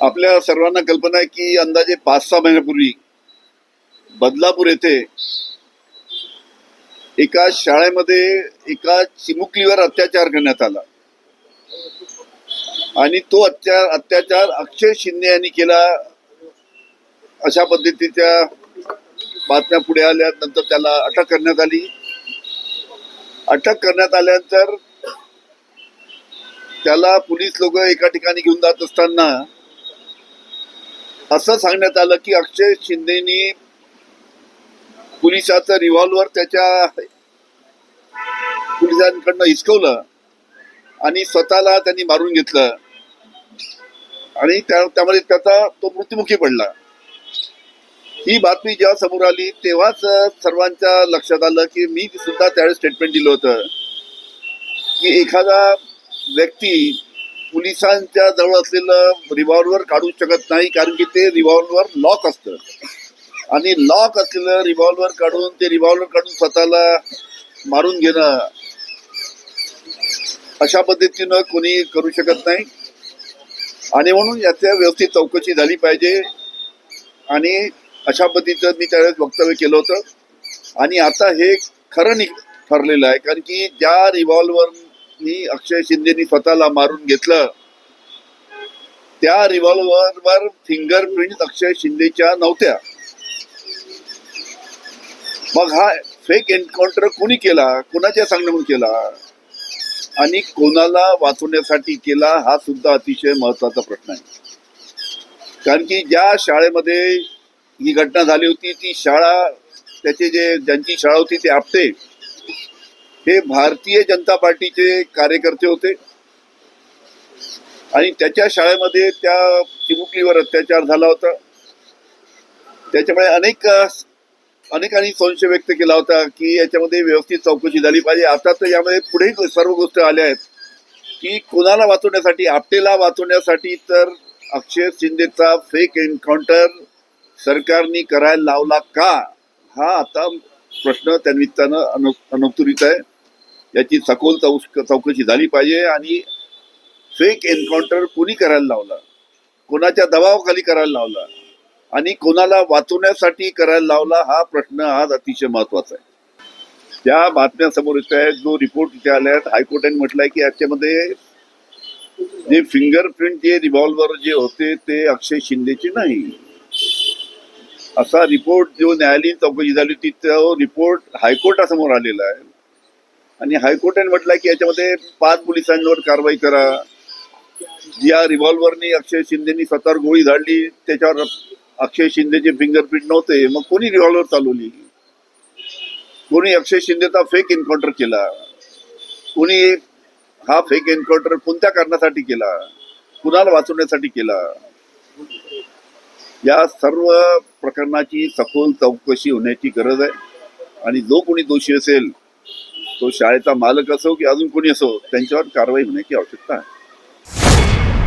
आपल्या सर्वांना कल्पना आहे की अंदाजे पाच सहा महिन्यापूर्वी बदलापूर येथे एका शाळेमध्ये एका चिमुकलीवर अत्याचार करण्यात आला. आणि तो अत्या अत्याचार अक्षय शिंदे यांनी केला. अशा पद्धतीच्या बातम्या पुढे आल्या नंतर त्याला अटक करण्यात आली. अटक करण्यात आल्यानंतर त्याला पोलीस लोक एका ठिकाणी घेऊन जात असताना असं सांगण्यात आलं की अक्षय शिंदेनी पोलिसाचं रिव्हॉल्वर त्याच्या पोलिसांकडनं हिसकवलं आणि स्वतःला त्यांनी मारून घेतलं. आणि त्या त्यामध्ये त्याचा तो मृत्युमुखी पडला. ही बातमी जेव्हा समोर आली तेव्हाच सर्वांच्या लक्षात आलं की मी सुद्धा त्यावेळेस स्टेटमेंट दिलं होतं की एखादा व्यक्ती पोलिसांच्या जवळ असलेलं रिव्हॉल्वर काढू शकत नाही कारण की ते रिव्हॉल्वर लॉक असतं. आणि लॉक असलेलं रिव्हॉल्वर काढून ते रिव्हॉल्वर काढून स्वतःला मारून घेणं अशा पद्धतीनं कोणी करू शकत नाही. आणि म्हणून याच्या व्यवस्थित चौकशी झाली पाहिजे. आणि अशा पद्धतीचं मी त्यावेळेस वक्तव्य केलं होतं. आणि आता हे खरं नि ठरलेलं आहे कारण की ज्या मी अक्षय शिंदेनी स्वतःला मारून घेतलं. त्या रिव्हॉल्वरवर फिंगरप्रिंट अक्षय शिंदेच्या नव्हत्या. मग हा फेक एन्काउंटर कोणी केला? कोणाच्या सांगण्यामुळे केला? आणि कोणाला वाचवण्यासाठी केला? हा सुद्धा अतिशय महत्त्वाचा प्रश्न आहे. कारण की ज्या शाळेमध्ये ही घटना झाली होती ती शाळा त्याचे जे ज्यांची शाळा होती ते आपटे. हे भारतीय जनता पार्टीचे कार्यकर्ते होते. आणि त्याच्या शाळेमध्ये त्या चिमुकलीवर अत्याचार झाला होता. त्याच्यामुळे अनेक अनेकांनी संशय व्यक्त केला होता की याच्यामध्ये व्यवस्थित चौकशी झाली पाहिजे. आता तर यामध्ये पुढे सर्व गोष्टी आल्या आहेत की कोणाला वाचवण्यासाठी आपटेला वाचवण्यासाठी तर अक्षय शिंदेचा फेक एन्काउंटर सरकारने करायला लावला का? हा आता प्रश्न त्या निमित्तानं अनु अनुत्तरित आहे. याची सखोल चौस चौकशी झाली पाहिजे आणि फेक एन्काउंटर कोणी करायला लावला? कोणाच्या दबावाखाली करायला लावला? आणि कोणाला वाचवण्यासाठी करायला लावला? हा प्रश्न आज अतिशय महत्त्वाचा आहे. त्या बातम्या समोर येत आहेत. जो रिपोर्ट इथे आल्या आहेत हायकोर्टाने म्हटलंय की याच्यामध्ये जे फिंगरप्रिंट जे रिव्हॉल्वर जे होते ते अक्षय शिंदेचे नाही. असा रिपोर्ट जो न्यायालयीन चौकशी झाली होती तो रिपोर्ट हायकोर्टासमोर आलेला आहे. आणि हायकोर्टाने म्हटलं की याच्यामध्ये पाच पोलिसांवर कारवाई करा. ज्या रिव्हॉल्व्हरनी अक्षय शिंदेनी स्वतःवर गोळी झाडली त्याच्यावर अक्षय शिंदेचे फिंगरप्रिंट नव्हते. मग कोणी रिव्हॉल्व्हर चालवली? कोणी अक्षय शिंदेचा फेक एन्काउंटर केला? कोणी हा फेक एन्काउंटर कोणत्या कारणासाठी केला? कुणाला वाचवण्यासाठी केला? या सर्व प्रकरणाची सखोल चौकशी होण्याची गरज आहे. आणि जो कोणी दोषी असेल तो शाळेचा मालक असो की अजून कोणी असो त्यांच्यावर कारवाई होण्याची आवश्यकता आहे.